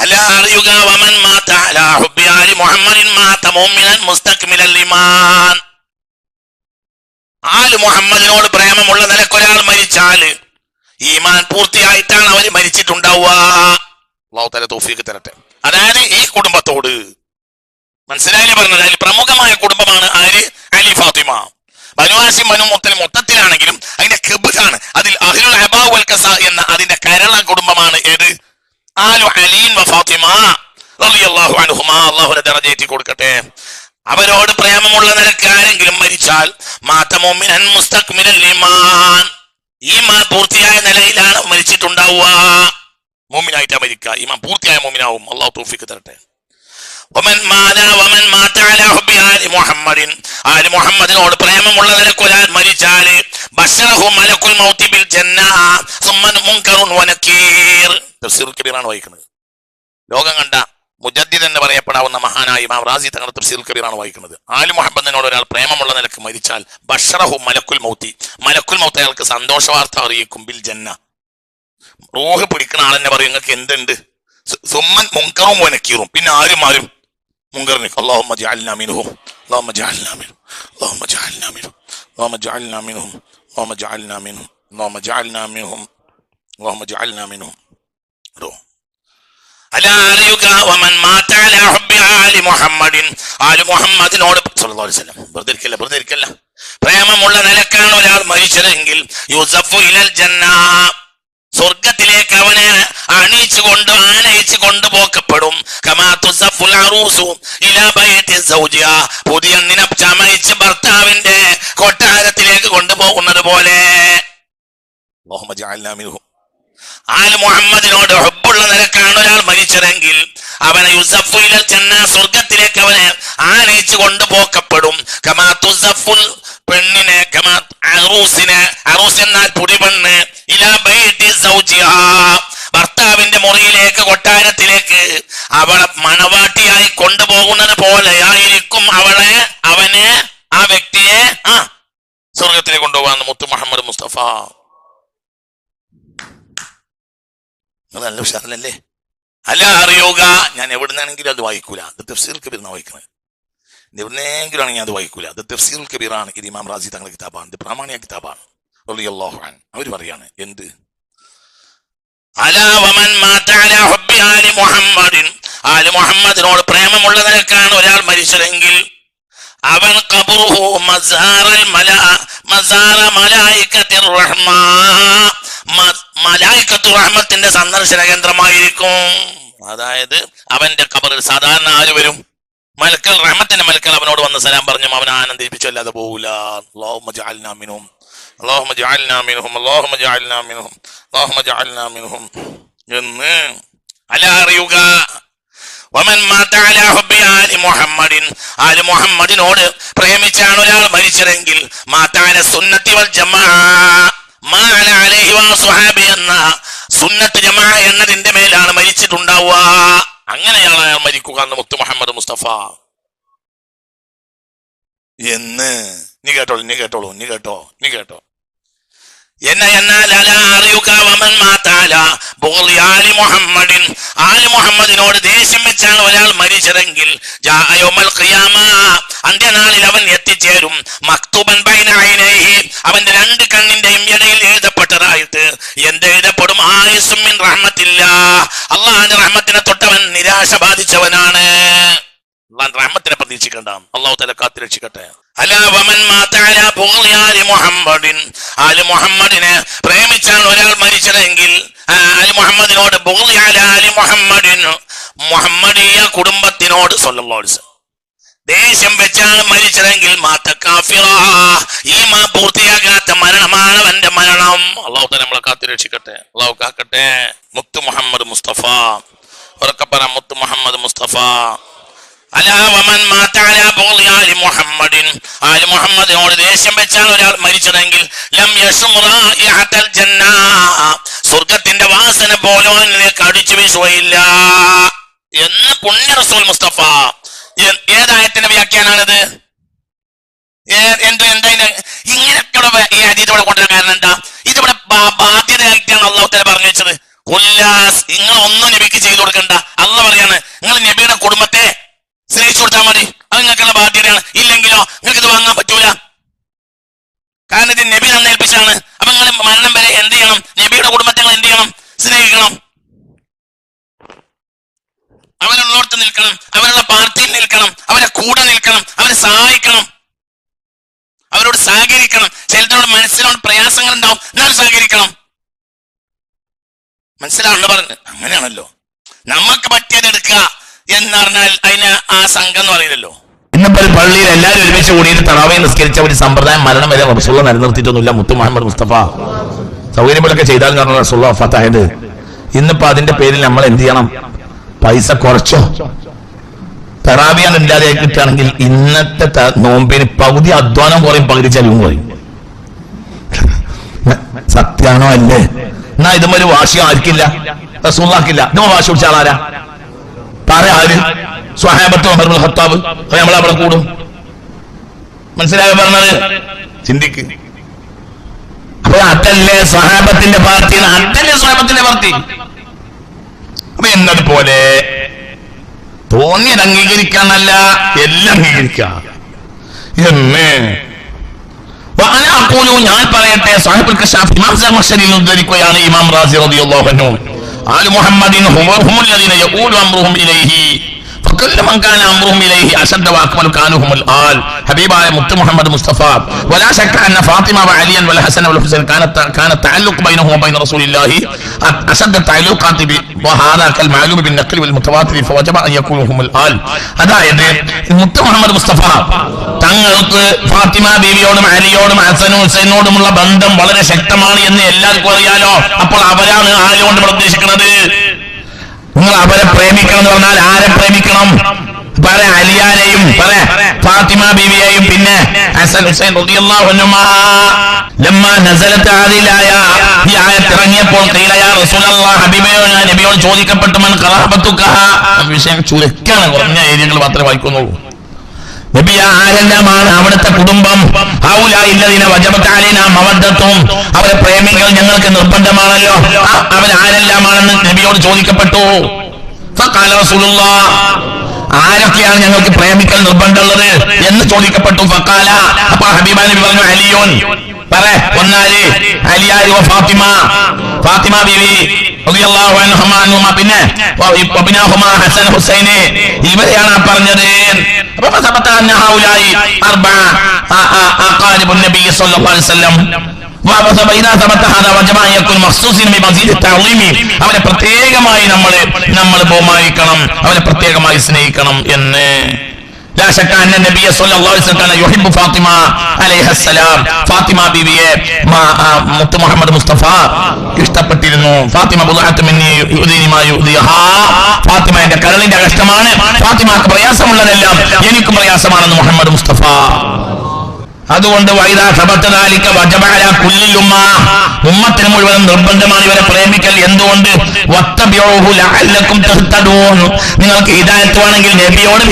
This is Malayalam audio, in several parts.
അല്ല അറിയുക വമൻ മാത മുഹമ്മദിൻ മുഅ്മിനൻ മുസ്തക്മിലൽ ഈമാൻ ആൽ മുഹമ്മദിനോട് പ്രേമമുള്ള നിലക്കൊരാൾ മരിച്ചാൽ ഈമാൻ പൂർത്തിയായിട്ടാണ് അവർ മരിച്ചിട്ടുണ്ടാവുക. തരട്ടെ. അതായത് ഈ കുടുംബത്തോട്. മനസ്സിലായി പറഞ്ഞത്? അതിൽ പ്രമുഖമായ കുടുംബമാണ് ആര്? അലി ഫാത്തിമ. ബനുവാസി മനു മൊത്തം മൊത്തത്തിലാണെങ്കിലും അതിന്റെ കെബാണ് അതിൽ അഹ്ലുൽ അബാ വൽ കസ എന്ന അതിന്റെ കരള കുടുംബമാണ് ഏത്? ആലു അലീൻ ഫാത്തിമ റളിയല്ലാഹു അൻഹുമാ അല്ലാഹുവിന്റെ ദറജയേറ്റി കൊടുക്കട്ടെ. അവരോട് പ്രേമമുള്ള നിലയ്ക്ക് ആരെങ്കിലും മരിച്ചാൽ മാത മുഅ്മിനൻ മുസ്തക്മിലൽ ഈമാൻ. ഈമാൻ പൂർത്തിയായ നിലയിലാണ് മരിച്ചിട്ടുണ്ടാവുക. മോമിനായിട്ടാ മരിക്കുക. ഈമാൻ പൂർത്തിയായ മോമിനാവും. അള്ളാഹു തൗഫീഖ് തരട്ടെ. വമൻ മാല വമൻ മാത അലാ ഹുബ്ബി ആലി മുഹമ്മദിൻ. ആലി മുഹമ്മദിനോട് പ്രേമമുള്ള നിലയ്ക്ക് മരിച്ചാൽ ബശറഹു മലക്കുൽ മൗതി ബിൽ ജന്ന കബീറാണ് വായിക്കുന്നത്. ലോകം കണ്ട മുജദ്ദിദ് എന്ന് പറയപ്പെടാവുന്ന മഹാനായ ഇമാം റാസി തങ്ങളുടെ തഫ്സീറുൽ കബീറാണ് വായിക്കുന്നത്. ആലി മുഹമ്മദിനോട് ഒരാൾ പ്രേമമുള്ള നിലയ്ക്ക് മരിച്ചാൽ ബഷറഹു മലക്കുൽ മൗത്തി. മലക്കുൽ മൗത്ത് അയാൾക്ക് സന്തോഷ വാർത്ത അറിയിക്കും ബിൽ ജന്ന. റോഹ് പിടിക്കുന്ന ആളെന്നെ പറയും നിങ്ങൾക്ക് എന്തുണ്ട്? സുമ്മൻ മുങ്കറും വനക്കീറും. പിന്നെ ആരും ആരും മുങ്കറിന് അള്ളാഹുമ്മ മിൻഹും. ആലി മുഹമ്മദിൻ. ആലി മുഹമ്മദിനോട് സല്ലല്ലാഹു അലൈഹി വസല്ലം. വെറുതെ ഇരിക്കല്ല വെറുതെ ഇരിക്കല്ല. പ്രേമമുള്ള നിലക്കാണ് ഒരാൾ മരിച്ചതെങ്കിൽ യൂസഫു ഇലൽ ജന്ന. സ്വർഗത്തിലേക്ക് അവനെ അണിയിച്ചു കൊണ്ട് ആനയിച്ചു കൊണ്ടുപോക്കപ്പെടും പുതിയ ചമയിച്ച് ഭർത്താവിന്റെ കൊട്ടാരത്തിലേക്ക് കൊണ്ടുപോകുന്നത് പോലെ. മുഹമ്മദ് ആൽ മുഹമ്മദിനോട് ഹുബുള്ള നിരക്കാണ് ഒരാൾ മരിച്ചതെങ്കിൽ അവനെ യുസഫുൽ ചെന്ന സ്വർഗത്തിലേക്ക് അവനെ ആനയിച്ചു കൊണ്ടുപോക്കപ്പെടും. കമാ തുസഫുൽ പെണ്ണിനെ കമാ അറൂസിനെ അറൂസ് എന്നാൽ പുടിപെണ്ണ് ഇലാ ഭർത്താവിന്റെ മുറിയിലേക്ക് കൊട്ടാരത്തിലേക്ക് അവളെ മണവാട്ടിയായി കൊണ്ടുപോകുന്നത് പോലെയായിരിക്കും അവളെ അവനെ ആ വ്യക്തിയെ ആ സ്വർഗത്തിലേക്ക് കൊണ്ടുപോകാൻ മുത്തു മുഹമ്മദ് മുസ്തഫ. നിങ്ങൾ നല്ല ഉഷാറിലല്ലേ അല്ല അറിയുക. ഞാൻ എവിടുന്നാണെങ്കിലും അത് വായിക്കൂല. അത് തഫ്സീൽ കബീറിനാണ് വായിക്കുന്നത് എവിടുന്നെങ്കിലും ആണെങ്കിൽ ഞാൻ അത് വായിക്കൂല. അത് തഫ്സീൽ കബീറാണ്. ഇത് ഇമാം റാസി തങ്ങളുടെ കിതാബാണ്. ഇത് പ്രാമാണിക കിതാബാണ്. അൻഹു. അവർ പറയാണ് എന്ത്? മുഹമ്മദിനോട് പ്രേമമുള്ള നിലക്കാണ് ഒരാൾ മരിച്ചതെങ്കിൽ അവൻ ഖബറുഹു മസാറൽ മല മസാറ മലായിക്കത്തിൽ റഹ്മ മലായിക്കത്തു റഹ്മത്തിന്റെ സന്ദർശന കേന്ദ്രമായിരിക്കും. അതായത് അവന്റെ കബറിൽ സാധാരണ ആര് വരും? മലക്കൽ റഹ്മത്തിന്റെ മലക്കൽ അവനോട് വന്ന് സലാം പറഞ്ഞു അവൻ ആനന്ദിപ്പിച്ചു അല്ലാതെ പോകൂല എന്ന് അറിയുക. മുഹമ്മദിനോട് പ്രേമിച്ചാണ് ഒരാൾ മരിച്ചതെങ്കിൽ മാതാന സുന്നത്തി വൽ ജമാ. എന്ന സുന്നത്ത് ജമാ എന്നതിന്റെ മേലാണ് മരിച്ചിട്ടുണ്ടാവുക. അങ്ങനെയാണ് അയാൾ മരിക്കുക എന്ന് മുത്തു മുഹമ്മദ് മുസ്തഫ. എന്ന്. നീ കേട്ടോളൂ നീ കേട്ടോളൂ നീ കേട്ടോ നീ കേട്ടോ. എന്ന എന്നാൽ മുഹമ്മദിൻ. ആലി മുഹമ്മദിനോട് ദേഷ്യം വെച്ചാണ് ഒരാൾ മരിച്ചതെങ്കിൽ അന്ത്യനാളിൽ അവൻ എത്തിച്ചേരും. മക്തൂബൻ അവന്റെ രണ്ട് കണ്ണിന്റെയും ഇടയിൽ എഴുതപ്പെട്ടതായിട്ട് എന്ത് എഴുതപ്പെടും? ആയുസും റഹ്മത്തില്ല. അള്ളാഹിന്റെ റഹ്മത്തിനെ തൊട്ടവൻ നിരാശ ബാധിച്ചവനാണ്. അള്ളാഹ് റഹ്മത്തിനെ പ്രതീക്ഷിക്കേണ്ട അള്ളാഹു തല കാത്തി രക്ഷിക്കട്ടെ. മുഹമ്മദിനെ പ്രേമിച്ചാണ് ഒരാൾ മരിച്ചതെങ്കിൽ അലി മുഹമ്മദിനോട് അലാ മുഹമ്മദിൻ മുഹമ്മദീയ കുടുംബത്തിനോട് വസല്ലം. ദേഷ്യം വെച്ചാണ് മരിച്ചതെങ്കിൽ മാത്ത കാഫിറ. ഈ മാ പൂർത്തിയാകാത്ത മരണമാണ് അവന്റെ മരണം. അള്ളാഹു നമ്മളെ കാത്തി രക്ഷിക്കട്ടെ. അള്ളാഹു കാക്കട്ടെ. മുത്തു മുഹമ്മദ് മുസ്തഫ. ഉറക്കപ്പറ മുത്തു മുഹമ്മദ് മുസ്തഫ. മുഹമ്മദിനോട് ദേഷ്യം വെച്ചാൽ ഒരാൾ മരിച്ചതെങ്കിൽ സ്വർഗത്തിന്റെ വാസന പോലും കടിച്ചു വീശുകയില്ല. എന്ന് പുണ്യ റസൂൽ മുസ്തഫ. ഏതായത്തിന്റെ വ്യാഖ്യാനാണിത്? എന്ത് എന്താ ഇങ്ങനെയൊക്കെ ഈ അതീതോടെ കൊണ്ടുവരാൻ കാരണം എന്താ? ഇതിവിടെ ബാധ്യതയായിട്ടാണ് അള്ളാഹു തല പറഞ്ഞു വെച്ചത്. ഉല്ലാസ് നിങ്ങൾ ഒന്നും നബിക്ക് ചെയ്തു കൊടുക്കണ്ട. അള്ളാഹ് പറയാണ് നിങ്ങൾ നബിയുടെ കുടുംബത്തെ സ്നേഹിച്ചു കൊടുത്താൽ മതി. അത് നിങ്ങൾക്കുള്ള ബാധ്യതയാണ്. ഇല്ലെങ്കിലോ നിങ്ങൾക്ക് ഇത് വാങ്ങാൻ പറ്റൂല. കാരണം ഇത് നബി അന്ന് ഏൽപ്പിച്ചാണ് അപ്പൊ നിങ്ങൾ മരണം വരെ എന്ത് ചെയ്യണം? നബിയുടെ കുടുംബത്തെ എന്ത് ചെയ്യണം? സ്നേഹിക്കണം. അവരുള്ളോടത്ത് നിൽക്കണം. അവരുടെ പാർട്ടിയിൽ നിൽക്കണം. അവരെ കൂടെ നിൽക്കണം. അവരെ സഹായിക്കണം. അവരോട് സഹകരിക്കണം. ചിലരോട് മനസ്സിലോട് പ്രയാസങ്ങൾ ഉണ്ടാവും. എന്നാലും സഹകരിക്കണം. മനസ്സിലാണല്ലോ പറഞ്ഞു? അങ്ങനെയാണല്ലോ. നമുക്ക് പറ്റിയത് എടുക്കുക. എന്ന് പറഞ്ഞാൽ അതിന് ആ സംഘം എന്ന് പറയില്ലല്ലോ ഇന്നിപ്പോൾ പള്ളിയിൽ എല്ലാവരും ഒരുമിച്ച് കൂടിയിട്ട് തറാവയെ നിസ്കരിച്ച ഒരു സമ്പ്രദായം മരണം വരെ റസൂള്ള നിലനിർത്തിയിട്ടൊന്നുമില്ല. മുത്തു മുഹമ്മദ് മുസ്തഫ സൗകര്യങ്ങളൊക്കെ ചെയ്താൽ കാരണം റസൂള്ള ഫത്തായത് ഇന്നിപ്പോ അതിന്റെ പേരിൽ നമ്മൾ എന്ത് ചെയ്യണം? പൈസ കുറച്ചോ? തെറാബിയാണ് ഇല്ലാതെ കിട്ടുകയാണെങ്കിൽ ഇന്നത്തെ നോമ്പിന് പകുതി അധ്വാനം കുറയും പകുതി ചെലവും കുറയും. സത്യാണോ അല്ലേ? എന്നാ ഇതുമൊരു വാശി ആർക്കില്ല? റസൂള്ളാക്കില്ല ഇതും വാശി പിടിച്ച ആളാരാ? പാറ ആര്? സ്വഹാബത്ത് ഉമർ ഹത്താബ് അത് നമ്മൾ കൂടും. മനസ്സിലാകെ പറഞ്ഞത്? ചിന്തിക്ക്. അപ്പൊ അതല്ലേ സ്വഹാബത്തിന്റെ പാർട്ടി അതല്ലേ സ്വഹാബത്തിന്റെ പാർട്ടി? അപ്പൊ എന്നതുപോലെ തോന്നി അംഗീകരിക്കാന്നല്ല എല്ലാം അംഗീകരിക്കാം. എന്നേ. ഞാൻ പറയട്ടെ സാഹിബുൽ കഷാഫ് ഇമാം ഉദ്ധരിക്കുകയാണ് ഇമാം റാസി റബിയുള്ള آل محمد هم الذين يقول أمرهم إليه. ഹബീബായ മുത്തു മുഹമ്മദ് മുസ്തഫ ولا شك ان فاطمه وعليا والحسن والحسين كانت كان التعلق بينهما وبين رسول الله اشد التعلقات وهذا كالمعلوم بالنقل والمتواتر فوجب ان يكونوا هم الال അതായത് മുത്തു മുഹമ്മദ് മുസ്തഫ തങ്ങൾക്ക് ഫാത്തിമ ബീവിയോടും അലിയോടും ഹസനും ഹുസൈനോടുമുള്ള ബന്ധം വളരെ ശക്തമാണ് എന്ന് എല്ലാവർക്കും അറിയാലോ അപ്പോൾ അവരാണ് ആരുകൊണ്ട് പ്രതീക്ഷിക്കുന്നത് നിങ്ങൾ അവരെ പ്രേമിക്കണം എന്ന് പറഞ്ഞാൽ ആരെ പ്രേമിക്കണം? പറ അലിയാനെയും പറ ഫാത്തിമ ബീവിയെയും പിന്നെ ഹസൻ ഹുസൈൻ ഈ ആയത്ത് ഇറങ്ങിയപ്പോൾ ഖീല യാ റസൂലല്ലാഹ് ഹബീബയോട് നബിയോട് ചോദിക്കപ്പെട്ടു വിഷയം ചുരുക്കാണ് കുറഞ്ഞ ഏരിയകൾ മാത്രമേ വായിക്കുന്നുള്ളൂ. നബിയ ആരെല്ലാമാണ് അവിടുത്തെ കുടുംബം. ഹൗലായില്ലതിനെ വജപത്താലിന മവദ്ധത്വം അവരെ പ്രേമികൾ ഞങ്ങൾക്ക് നിർബന്ധമാണല്ലോ. അവൻ ആരെല്ലാമാണെന്ന് നബിയോട് ചോദിക്കപ്പെട്ടു. ആരൊക്കെയാണ് ഞങ്ങൾക്ക് പ്രേമിക്കൽ നിർബന്ധമുള്ളത് എന്ന് ചോദിക്കപ്പെട്ടു. ഫക്കാല അപ്പൊ ഹബീബ നബി പറഞ്ഞു അലിയോൻ. പറ ഒന്നാൽ അലിയാരി ഫാത്തിമ. ഫാത്തിമ ബീവി. പിന്നെ ഹസൻ ഹുസൈനെ ഇവരെയാണ് പറഞ്ഞത്. അവരെ പ്രത്യേകമായി നമ്മൾ നമ്മൾ ബഹുമാനിക്കണം. അവരെ പ്രത്യേകമായി സ്നേഹിക്കണം എന്ന്. മുഹമ്മദ് മുസ്തഫ ഇഷ്ടപ്പെട്ടിരുന്നു. ഫാത്തിമ. ഫാത്തിമ എന്റെ കരളിന്റെ കഷ്ടമാണ്. ഫാത്തിമക്ക് പ്രയാസമുള്ളതെല്ലാം എനിക്കും പ്രയാസമാണെന്ന് മുഹമ്മദ് മുസ്തഫ. അതുകൊണ്ട് ഉമ്മത്തിന് മുഴുവൻ നിർബന്ധമാണ് ഇവരെ പ്രേമിക്കൽ. എന്തുകൊണ്ട്? നിങ്ങൾക്ക് ഹിദായത്ത് വേണമെങ്കിൽ നബിയോട്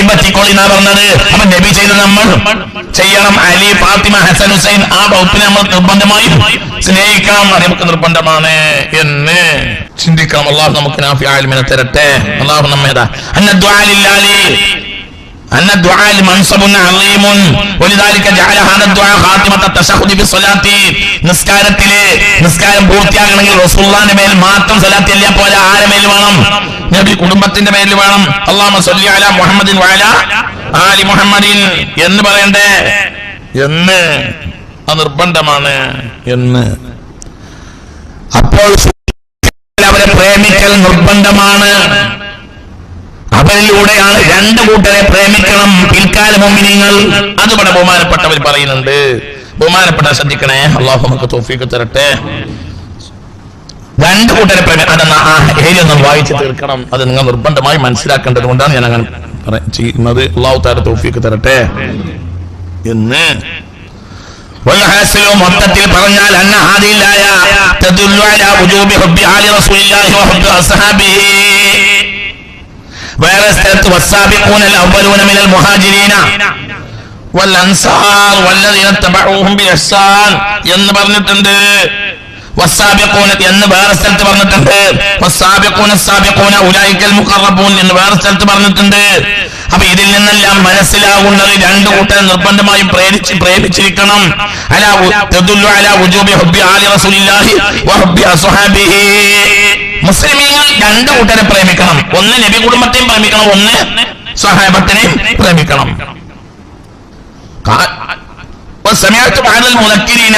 എന്നാ പറഞ്ഞത്. അപ്പൊ നബി ചെയ്ത് നമ്മൾ ചെയ്യണം. അലി ഫാത്തിമ ഹസൻ ഹുസൈൻ ആ വകുപ്പിനെ നമ്മൾ നിർബന്ധമായി സ്നേഹിക്കണം. നമുക്ക് നിർബന്ധമാണ് എന്ന് ചിന്തിക്കാം അള്ളാഹു നമുക്ക് നാഫി ആലിമിനെ തരട്ടെ. അള്ളാഹു നമ്മേതാ അന്ന ദ്വാലില്ലാലി أن الدعاء منصب عظيم ولذلك جعل هذا الدعاء خاتمة التشهد في الصلاة നിസ്കാരത്തിലെ നിസ്കാരം പൂർത്തിയാകണമെങ്കിൽ റസൂലുള്ളാഹിന്റെ മേൽ മാത്രം സലാത്ത് അല്ല പോലെ ആരെ മേൽ വേണം നബി കുടുംബത്തിന്റെ മേൽ വേണം അള്ളാഹു സല്ലി അല മുഹമ്മദിൻ വഅല ആലി മുഹമ്മദിൻ എന്ന് പറയണ്ടേ എന്ന് അത് നിർബന്ധമാണ് എന്ന് അപ്പോൾ അവരെ പ്രേമിക്കൽ നിർബന്ധമാണ് അവരിലൂടെയാണ് രണ്ട് കൂട്ടരെ പ്രേമിക്കണം പിൽക്കാല മോമിനിങ്ങൾ അത് ഇവിടെ ബഹുമാനപ്പെട്ടവർ പറയുന്നുണ്ട് ബഹുമാനപ്പെട്ട ശ്രദ്ധിക്കണേ അള്ളാഹു നമുക്ക് തോഫീക്ക് തരട്ടെ രണ്ട് കൂട്ടരെ പ്രേമി അതെന്നാ ആ ഏരിയ ഒന്ന് വായിച്ച് തീർക്കണം അത് നിങ്ങൾ നിർബന്ധമായി മനസ്സിലാക്കേണ്ടത് കൊണ്ടാണ് ഞാൻ അങ്ങനെ പറ- ചെയ്യുന്നത് അള്ളാഹു താര തോഫീക്ക് തരട്ടെ എന്ന് والحاصل മൊത്തത്തിൽ പറഞ്ഞാൽ അന്ന ഹാദില്ലായ തദുല്ലു അലാ വുജൂബി ഹുബ്ബി ആലി റസൂലില്ലാഹി വഹുബ്ബി അസ്ഹാബിഹി വേറെ സ്ഥലത്ത് വസാബിഖൂനൽ അവലൂന മിനൽ മുഹാജിരീന. വൽ അൻസാർ വല്ലദീന തബഊഹും ബിഹ്സാൻ എന്ന് പറഞ്ഞിട്ടുണ്ട്. വസാബിഖൂന എന്ന് വേറെ സ്ഥലത്ത് പറഞ്ഞിട്ടുണ്ട്. വസാബിഖൂന സാബിഖൂന ഉലൈക്കൽ മുഖറബൂൻ എന്ന് വേറെ സ്ഥലത്ത് പറഞ്ഞിട്ടുണ്ട്. അപ്പൊ ഇതിൽ നിന്നെല്ലാം മനസ്സിലാകുന്നത് രണ്ടു കൂട്ടരെ നിർബന്ധമായും പ്രേരിച്ച് പ്രേമിച്ചിരിക്കണം അലാ തദുല്ലു അലാ വുജൂബി ഹബ്ബി ആലി റസൂലില്ലാഹി വ ഹുബ്ബി അസ്ഹാബിഹി. മുസ്ലിമീങ്ങൾ രണ്ട് കൂട്ടരെ പ്രേമിക്കണം ഒന്ന് നബി കുടുംബത്തെയും പ്രേമിക്കണം ഒന്ന് സ്വഹാബത്തിനെയും പ്രേമിക്കണം قال- وسمعت بعض المذكرين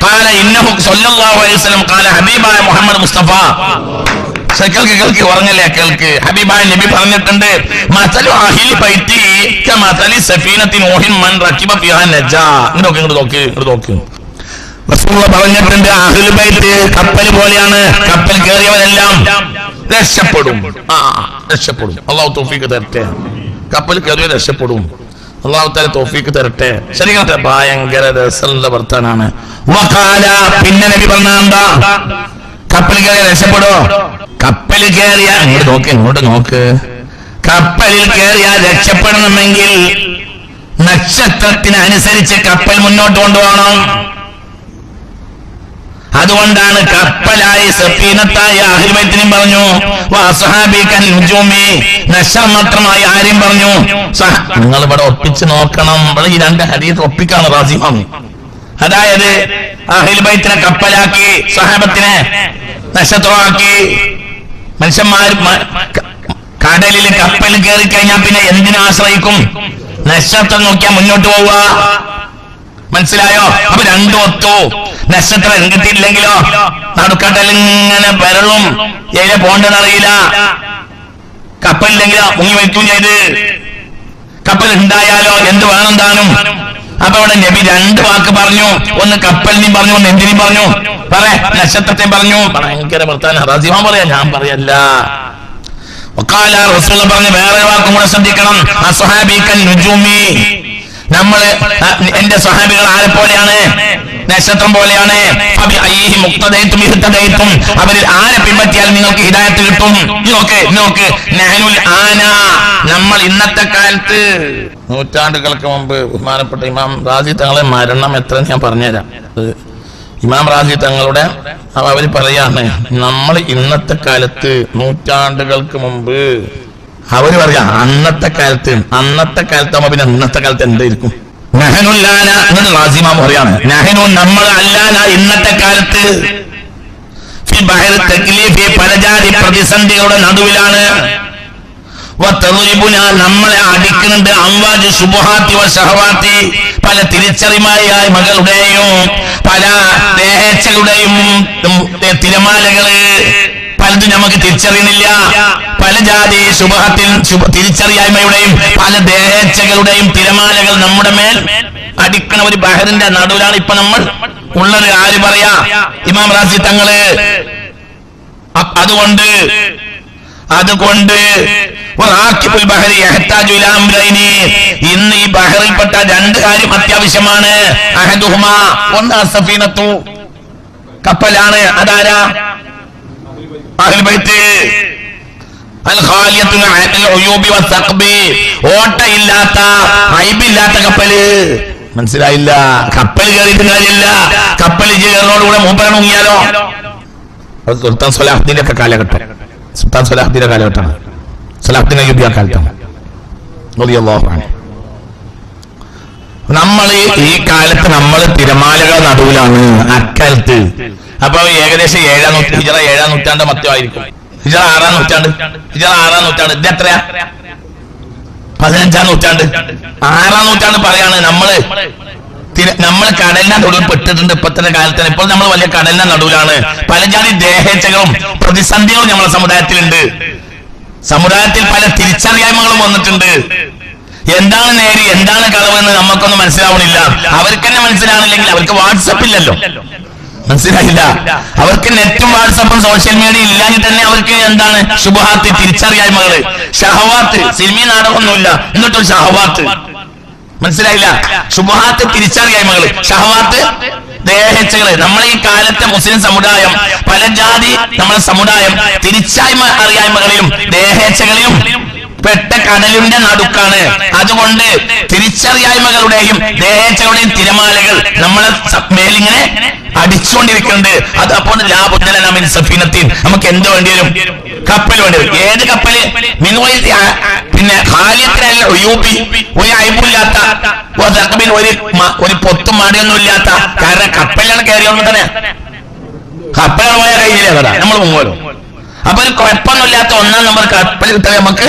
قال انه صلى الله عليه وسلم قال ഹബീബായ മുഹമ്മദ് മുസ്തഫ ശ്ശെ, കേൾക്ക് കേൾക്ക് ഉറങ്ങല്ലേ കേൾക്ക് ഹബീബായ നബി പറഞ്ഞിട്ടുണ്ട് മസലു അഹിൽ ബൈത്തി കമസലി സഫീനത്തി നൂഹിൻ മൻ റകിബ ഫിഹാ നജാ ഇങ്ങോട്ട് നോക്ക് ഇങ്ങോട്ട് നോക്ക് ഇങ്ങോട്ട് നോക്ക് റസൂലുള്ള പറഞ്ഞിട്ടുണ്ട് അഹിൽ കപ്പൽ പോലെയാണ് കപ്പൽ കയറിയവരെല്ലാം രക്ഷപ്പെടും. ആ രക്ഷപ്പെടും. അള്ളാഹു തൗഫീഖ് തരട്ടെ. കപ്പൽ കയറിയ രക്ഷപ്പെടും. അള്ളാഹു താല തോഫീക്ക് തരട്ടെ. ശരിക്കട്ടെ ഭയങ്കര രസമുള്ള വർത്താനാണ്. പിന്നെ നബി പറഞ്ഞ കപ്പൽ കയറിയ രക്ഷപ്പെടോ കപ്പൽ കയറിയ അങ്ങോട്ട് നോക്ക് ഇങ്ങോട്ട് നോക്ക്. കപ്പലിൽ കയറിയ രക്ഷപ്പെടണമെങ്കിൽ നക്ഷത്രത്തിനനുസരിച്ച് കപ്പൽ മുന്നോട്ട് കൊണ്ടുപോകണം. അതുകൊണ്ടാണ് കപ്പലായി സഫീനത്തായി അഹിൽബൈത്തിനും പറഞ്ഞു നക്ഷത്രമായി ആരും പറഞ്ഞു നിങ്ങൾ ഇവിടെ ഒപ്പിച്ച് നോക്കണം. ഇവിടെ ഈ രണ്ട് ഹരിയത്ത് ഒപ്പിക്കാണ് റാസിമാം അതായത് അഹിൽബൈത്തിനെ കപ്പലാക്കി സഹാബത്തിനെ നക്ഷത്രമാക്കി മനുഷ്യന്മാർ കടലിൽ കപ്പൽ കയറി കഴിഞ്ഞാൽ പിന്നെ എന്തിനെ ആശ്രയിക്കും? നക്ഷത്രം നോക്കിയാൽ മുന്നോട്ട് പോവുക. മനസ്സിലായോ? അപ്പൊ രണ്ടും ഒത്തു. നക്ഷത്രം കിട്ടിയില്ലെങ്കിലോ നടുക്കട്ടൽ ഇങ്ങനെ വരളും എവിടെ പോണ്ടെന്നറിയില്ല കപ്പലില്ലെങ്കിലോ? മുങ്ങി വയ്ക്കും ചെയ്ത്. കപ്പൽ ഉണ്ടായാലോ? എന്ത് വേണം താനും അപ്പൊ അവിടെ നബി രണ്ട് വാക്ക് പറഞ്ഞു. ഒന്ന് കപ്പലിനെയും പറഞ്ഞു ഒന്ന് എന്തിനും പറഞ്ഞു. പറ നക്ഷത്രത്തെയും പറഞ്ഞു. ഭയങ്കര ഭർത്താൻ റസിമാൻ പറയാ. ഞാൻ പറയല്ല. പറഞ്ഞ് വേറെ വാക്കും കൂടെ ശ്രദ്ധിക്കണം. അസ്ഹാബിക്കൻ നുജൂമി. നമ്മൾ എന്റെ സ്വഹാബികൾ ആരെ പോലെയാണ്? നക്ഷത്രം പോലെയാണ്. അവരിൽ ആരെ പിൻപറ്റിയാൽ നിങ്ങൾക്ക് ഹിദായത്ത് കിട്ടും? നോക്ക് നോക്ക്. നഹനുൽ ആന. നമ്മൾ ഇന്നത്തെ കാലത്ത് നൂറ്റാണ്ടുകൾക്ക് മുമ്പ് ബഹുമാനപ്പെട്ട ഇമാം റാസി തങ്ങളെ മരണം എത്ര ഞാൻ പറഞ്ഞുതരാം. ഇമാം റാസി തങ്ങളുടെ അവ അവർ പറയാണ് നമ്മൾ ഇന്നത്തെ കാലത്ത് നൂറ്റാണ്ടുകൾക്ക് മുമ്പ് അവർ പറയാ അന്നത്തെ കാലത്ത് അന്നത്തെ കാലത്താകുമ്പോ പിന്നെ ഇന്നത്തെ കാലത്ത് എന്തായിരിക്കും? നഹനുല്ലാന എന്നിട്ട് റാസിമാം പറയാണ് നഹനു നമ്മൾ അല്ലാന ഇന്നത്തെ കാലത്ത് പലജാതി പ്രതിസന്ധികളുടെ നടുവിലാണ്. നമ്മളെ അടിക്കുന്നുണ്ട് അംവാജ് സുബുഹാത്തി സഹവാത്തി പല തിരിച്ചറിമായ മകളുടെയും പല ദേഹച്ചകളുടെയും തിരമാലകൾ പലതും നമുക്ക് തിരിച്ചറിയുന്നില്ല. പല ജാതി ശുഭത്തിൽ ശുഭ തിരിച്ചറിയായ്മയുടെയും പല ദേഹച്ചകളുടെയും തിരമാലകൾ നമ്മുടെ മേൽ അടിക്കണ ഒരു ബഹറിന്റെ നടുവിലാണ് ഇപ്പൊ നമ്മൾ ഉള്ളത്. ആര് പറയാ? ഇമാം റാസി തങ്ങൾ. അതുകൊണ്ട് അതുകൊണ്ട്. ഇന്ന് ഈ ബഹറിൽപ്പെട്ട രണ്ട് കാര്യം അത്യാവശ്യമാണ്. ഒന്ന് കപ്പലാണ്. അതാരാ? ഓട്ടയില്ലാത്ത ഐബില്ലാത്ത കപ്പൽ. മനസ്സിലായില്ല? കപ്പൽ കയറിയിട്ട് കാര്യമില്ല. കപ്പൽ കയറുന്നതോടുകൂടെ മൂപ്പര മുങ്ങിയാലോ? സുൽത്താൻ സലാഹുദ്ദീന്റെ ഒക്കെ കാലഘട്ടം. സുൽത്താൻ സലാഹുദ്ദീന്റെ കാലഘട്ടമാണ്. സലാഹുദ്ദീൻ അയ്യൂബി ആ കാലത്താണ്. നമ്മൾ ഈ കാലത്ത് നമ്മൾ തിരമാലകൾ നടുവിലാണ് അക്കാലത്ത് അപ്പൊ ഏകദേശം ഏഴാം നൂറ്റാണ്ട് ഹിജറ ഏഴാം നൂറ്റാണ്ട് മറ്റമായിരിക്കും ഹിജറ ആറാം നൂറ്റാണ്ട്. ഹിജറ ആറാം നൂറ്റാണ്ട്. ഇത് എത്രയാ? പതിനഞ്ചാം നൂറ്റാണ്ട്. ആറാം നൂറ്റാണ്ട് പറയാണ് നമ്മൾ നമ്മൾ കടലിന്റെ നടുവിൽ പെട്ടിട്ടുണ്ട് ഇപ്പത്തെ കാലത്ത് ഇപ്പോൾ നമ്മൾ വലിയ കടലിന്റെ നടുവിലാണ്. പല ജാതി ദേഹേച്ഛകളും പ്രതിസന്ധികളും നമ്മുടെ സമുദായത്തിലുണ്ട്. സമുദായത്തിൽ പല തിരിച്ചറിയായ്മകളും വന്നിട്ടുണ്ട്. എന്താണ് നേരി എന്താണ് കളവ് എന്ന് നമുക്കൊന്നും മനസ്സിലാവണില്ല. അവർക്ക് തന്നെ മനസ്സിലാവണില്ലെങ്കിൽ അവർക്ക് വാട്സപ്പ് ഇല്ലല്ലോ. മനസ്സിലായില്ല. അവർക്ക് നെറ്റും വാട്സപ്പും സോഷ്യൽ മീഡിയ ഇല്ലെങ്കിൽ തന്നെ അവർക്ക് എന്താണ് ശുഭഹാത്ത് തിരിച്ചറിയായ്മകൾ ഷഹവാത്ത് സിനിമ നാടകമൊന്നുമില്ല. എന്നിട്ടൊരു ഷഹവാത്ത്. മനസ്സിലായില്ല. ശുഭഹാത്ത് തിരിച്ചറിയായ്മകൾ ഷഹവാത്ത് ദേഹച്ചകൾ. നമ്മളെ ഈ കാലത്തെ മുസ്ലിം സമുദായം പല ജാതി നമ്മളെ സമുദായം തിരിച്ചായ്മ അറിയായ്മകളിലും ദേഹേച്ഛകളിലും പെട്ട കടലിന്റെ നടുക്കാണ്. അതുകൊണ്ട് തിരിച്ചറിയായ്മകളുടെയും ദേഹച്ചകളുടെയും തിരമാലകൾ നമ്മളെ മേലിങ്ങനെ അടിച്ചുകൊണ്ടിരിക്കുന്നുണ്ട് അത് അപ്പോൾ ലാഭുദ്ധലനാമിൻ സഫീനത്തിൻ. നമുക്ക് എന്ത് വേണ്ടി വരും? കപ്പൽ വേണ്ടി വരും. ഏത് കപ്പൽ? മിനുവൈ പിന്നെ ഹാലിയത്തിനല്ല ഒയൂബി ഒരു അയബില്ലാത്ത ഒരു ഒരു പൊത്തും മാടിയൊന്നും ഇല്ലാത്ത കാരണം കപ്പലിലാണ് കയറിയോണ്ട് തന്നെ. കപ്പലാണ് പോയ കയ്യിലേ നമ്മൾ മുമ്പോലും അപ്പൊ ഒരു കുഴപ്പമൊന്നുമില്ലാത്ത ഒന്നാം നമ്പർ കപ്പൽ കിട്ടാൻ നമുക്ക്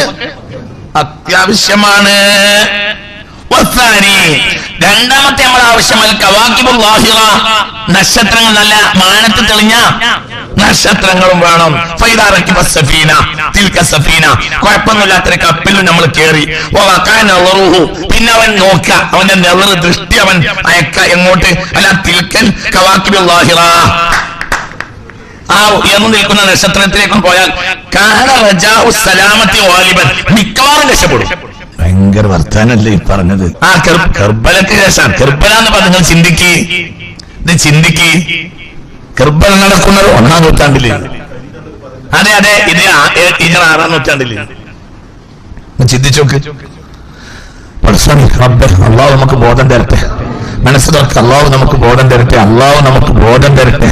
അത്യാവശ്യമാണ്. രണ്ടാമത്തെ നമ്മൾ ലാഹിറ നക്ഷത്രങ്ങൾ നല്ല മാനത്ത് തെളിഞ്ഞ നക്ഷത്രങ്ങളും വേണം. സഫീന തിൽക സഫീന. കുഴപ്പമൊന്നുമില്ലാത്തൊരു കപ്പിലും നമ്മൾ കയറി പിന്നെ അവൻ നോക്ക. അവന്റെ നെളറ് ദൃഷ്ടി അവൻ അയക്ക. എങ്ങോട്ട്? അല്ല തിൽക്കൻ കവാക്കിബുൽ ലാഹിറ ആ ഉയർന്നു നിൽക്കുന്ന നക്ഷത്രത്തിലേക്കും പോയാൽ സലാമത്തി വാലിബൻ മിക്കവാറും രക്ഷപ്പെടും. ഭയങ്കര വർത്താനല്ലേ ഈ പറഞ്ഞത്? ആ കർബലക്ക് ശേഷം കർബല എന്ന് പറഞ്ഞ ചിന്തിക്ക്. ഇത് ചിന്തിക്ക്. കർബല നടക്കുന്നത് ഒന്നാം നൂറ്റാണ്ടിൽ. അതെ അതെ ഇത് ആറാം നൂറ്റാണ്ടിൽ. ചിന്തിച്ചോക്ക് അള്ളാഹു നമുക്ക് ബോധം തരട്ടെ. മനസ്സ് തുറക്ക് അള്ളാഹു നമുക്ക് ബോധം തരട്ടെ അള്ളാഹു നമുക്ക് ബോധം തരട്ടെ.